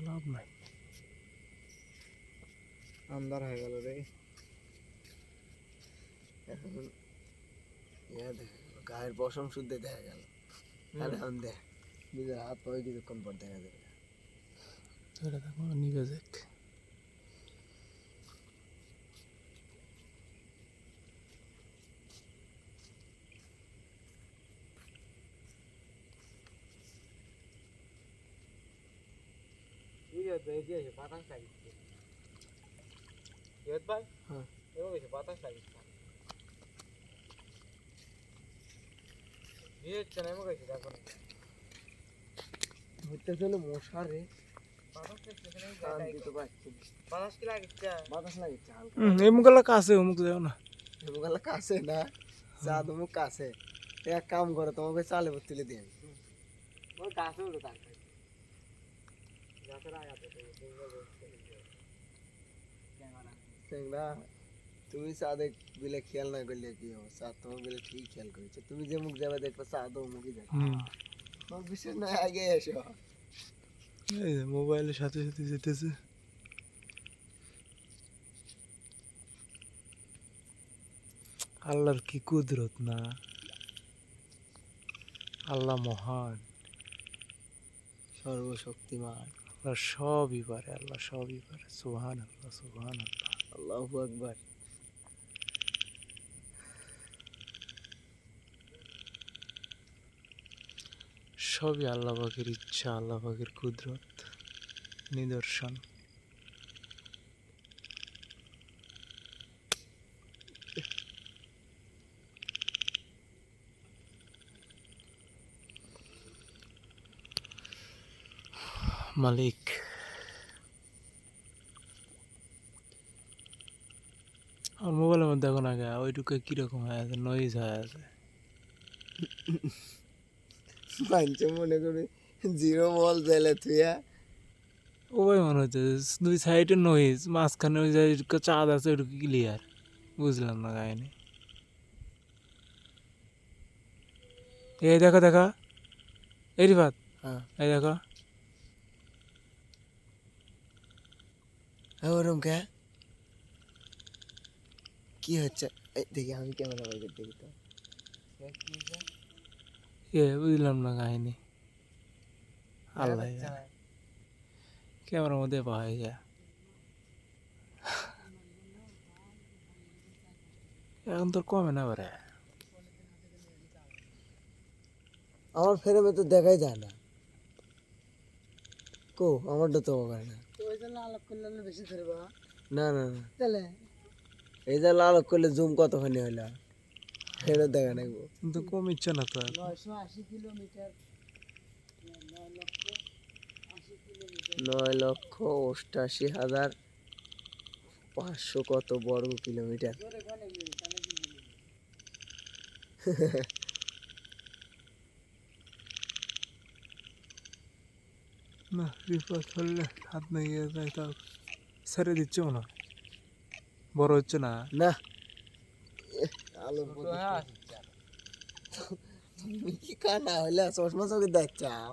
লাভ নাই। আন্দার হয়ে গেল রে। এখন গায়ের পশম শুদ্ধে দেখা গেল। আর এখন দেখ নিজের হাত পায়ে কিছুক্ষণ পর দেখা যাবে? ধরে দেখো নিজে দেখ হুম এই মুখগুলো কাছে অমুক যাও না। এমুকালা কাছে না। তুমি কাছে। এক কাম করে তোমাকে চালে তুলে দিয়ে আমি। ওই গাছে উঠে তার গাছের আগাতে ক্যামেরা না তুমি চাঁদে বিলে খেয়াল না করলে কি হবে? চাঁদ তোমার বিলে ঠিক খেয়াল করেছে। তুমি যে মুখ যাবে দেখবে চাঁদ ও মুখই যাবে। হুম। তোমার বিশেষ না আগে এসো। এই মোবাইলের সাথে সাথে যেতেছে। আল্লাহর কি কুদরত না? আল্লাহ মহান। সর্বশক্তিমান। আল্লাহ সবই পারে, আল্লাহ সবই পারে। সুহান আল্লাহ সুহান আল্লাহ আল্লাহ আকবার। সবই আল্লাহ পাকের ইচ্ছা, আল্লাহ পাকের কুদরত, নিদর্শন। মালিক। আমার মোবাইলের মধ্যে এখন আগে ওইটুকু কীরকম হয়ে আছে নয়েজ হয়ে আছে। মানছে মনে করি জিরো বল জেলে থুয়া ওই মনে হচ্ছে দুই সাইডে নয়েজ মাঝখানে ওই যে চাঁদ আছে ওইটুকু ক্লিয়ার বুঝলাম না কাহিনি। এই দেখো দেখো? এই রিফাত? হ্যাঁ। এই দেখো? ওরম কে? কি হচ্ছে? দেখি আমি ক্যামেরা বাইরে দেখি তো। এ বুঝলাম না কাহিনি। আল্লাহ। ক্যামেরার মধ্যে পাওয়া যায়। এখন তোর কমে না বারে আমার ফ্রেমে তো দেখাই যায় না। কো আমারটা তো করে না। ওই জন্য আলাপ করলে বেশি ধরবা না না না। তাহলে এই যে লাল করলে জুম কতখানি হইল? দেখা নাকবো কিন্তু কমিচ্ছে না তো নয়শো আশি কিলোমিটার নয় লক্ষ অষ্টাশি হাজার পাঁচশো কত বর্গ কিলোমিটার? না বিপদ হলে হাত নিয়ে যায় তা ছেড়ে দিচ্ছে মনে হয় বড় হচ্ছে না? না। কি কানা হইলে? চশমা চোখে দেখছাও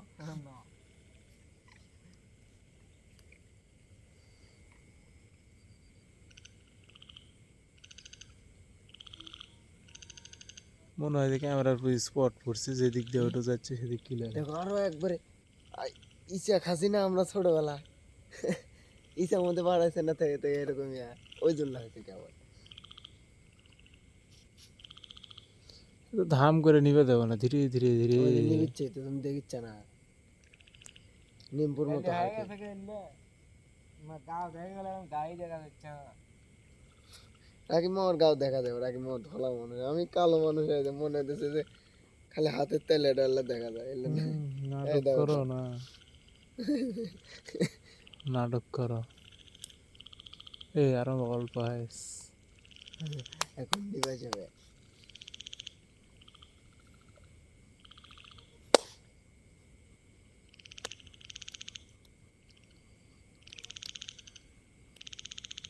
মনে হয় যে ক্যামেরার স্পট পড়ছে যেদিক দিয়ে ওটা যাচ্ছে সেদিক ক্লিয়ার দেখো আরও একবারে। ইচ্ছা খাসি না আমরা ছোটবেলা। ইচ্ছার মধ্যে বাড়াইছে না থেকে থেকে এরকমই আর। ওই জন্য হয়েছে কেমন ধাম করে নিবে দেবো না ধীরে ধীরে ধীরে। নিবিচ্ছে তো তুমি দেখিচ্ছ না। নিমপুর মতো রাকি মোর গাও দেখা যাবে রাকি মোর ধলা মানুষ আমি কালো মানুষ হয়ে যায় মনে হইতেছে যে খালি হাতের তেলে ডালে দেখা যায় না। নাটক করো। এই আরও অল্প হাইস এখন নিবে যাবে।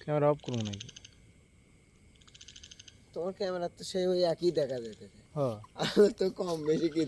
ক্যামেরা অফ করব নাকি? তোমার ক্যামেরা তো সেই ওই একই দেখা যেতেছে হ্যাঁ। তো কম বেশি কি